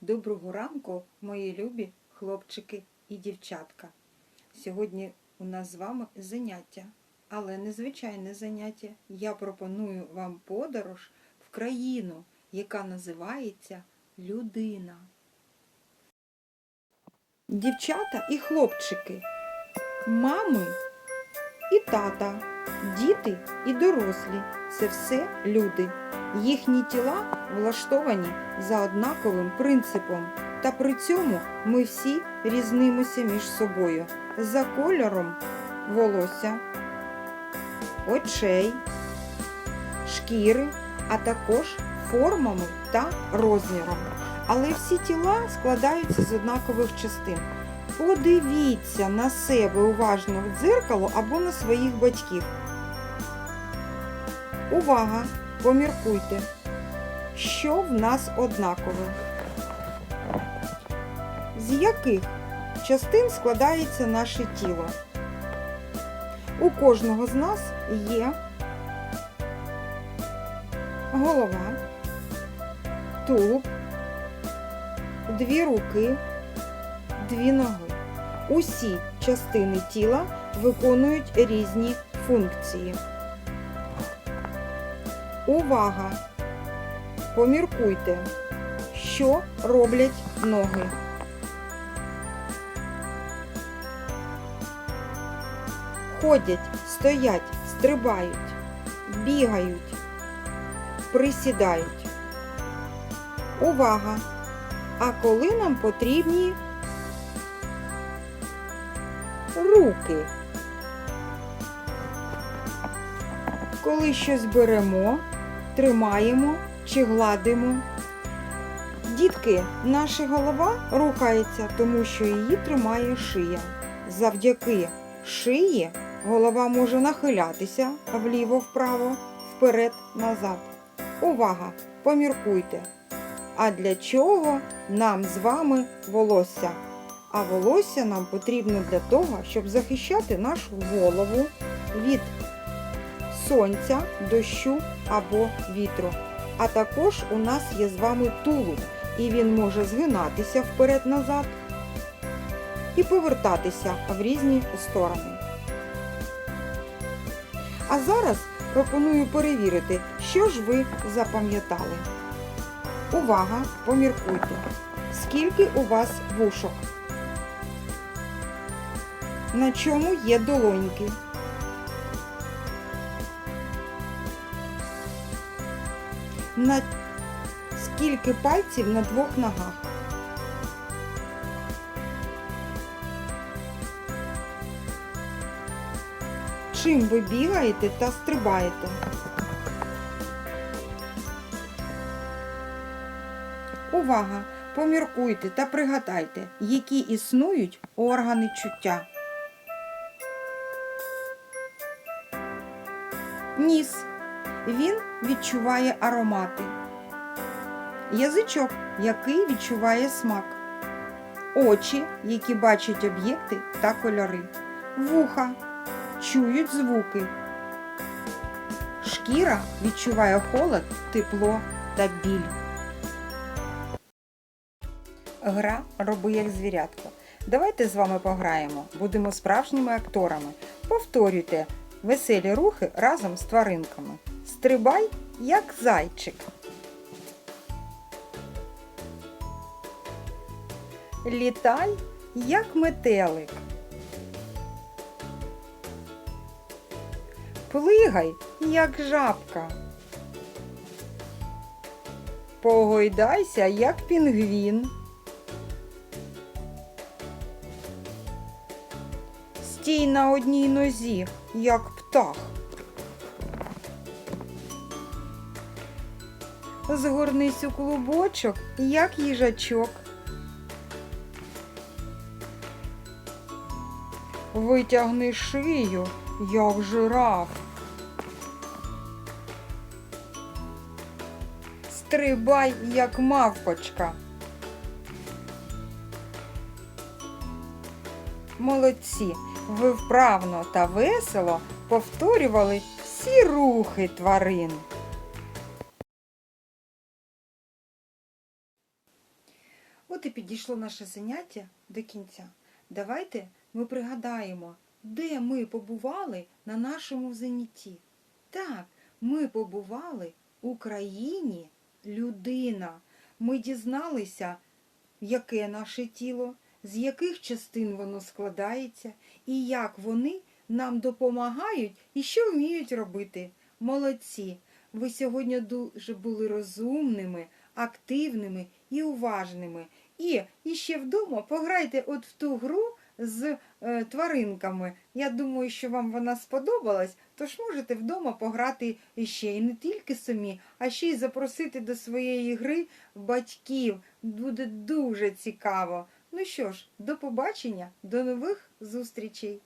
Доброго ранку, мої любі хлопчики і дівчатка. Сьогодні у нас з вами заняття, але не звичайне заняття. Я пропоную вам подорож в країну, яка називається Людина. Дівчата і хлопчики, мами і тата, діти і дорослі це все люди. Їхні тіла влаштовані за однаковим принципом, та при цьому ми всі різнимося між собою за кольором волосся, очей, шкіри, а також формами та розміром. Але всі тіла складаються з однакових частин. Подивіться на себе уважно в дзеркало або на своїх батьків. Увага! Поміркуйте, що в нас однакове. З яких частин складається наше тіло? У кожного з нас є голова, тулуб, дві руки, дві ноги. Усі частини тіла виконують різні функції. Увага! Поміркуйте, що роблять ноги. Ходять, стоять, стрибають, бігають, присідають. Увага! А коли нам потрібні руки? Коли щось беремо, тримаємо чи гладимо. Дітки, наша голова рухається, тому що її тримає шия. Завдяки шиї голова може нахилятися вліво-вправо, вперед-назад. Увага! Поміркуйте. А для чого нам з вами волосся? А волосся нам потрібно для того, щоб захищати нашу голову від сонця, дощу або вітру. А також у нас є з вами тулуб, і він може згинатися вперед-назад і повертатися в різні сторони. А зараз пропоную перевірити, що ж ви запам'ятали. Увага! Поміркуйте. Скільки у вас вушок? На чому є долоньки? На скільки пальців на двох ногах? Чим ви бігаєте та стрибаєте? Увага! Поміркуйте та пригадайте, які існують органи чуття. Ніс. Він відчуває аромати. Язичок, який відчуває смак. Очі, які бачать об'єкти та кольори. Вуха чують звуки. Шкіра відчуває холод, тепло та біль. Гра роби як звірятко. Давайте з вами пограємо. Будемо справжніми акторами. Повторюйте веселі рухи разом з тваринками. Стрибай, як зайчик. Літай, як метелик. Плигай, як жабка. Погойдайся, як пінгвін. Стій на одній нозі, як птах. Згорнись у клубочок, як їжачок. Витягни шию, як жираф. Стрибай, як мавпочка. Молодці! Ви вправно та весело повторювали всі рухи тварин. От і підійшло наше заняття до кінця. Давайте ми пригадаємо, де ми побували на нашому занятті. Так, ми побували у країні людина. Ми дізналися, яке наше тіло, з яких частин воно складається, і як вони нам допомагають і що вміють робити. Молодці! Ви сьогодні дуже були розумними, активними і уважними. І, і ще вдома пограйте от в ту гру з е, тваринками. Я думаю, що вам вона сподобалась, тож можете вдома пограти іще. І не тільки самі, а ще й запросити до своєї гри батьків. Буде дуже цікаво. Ну що ж, до побачення, до нових зустрічей!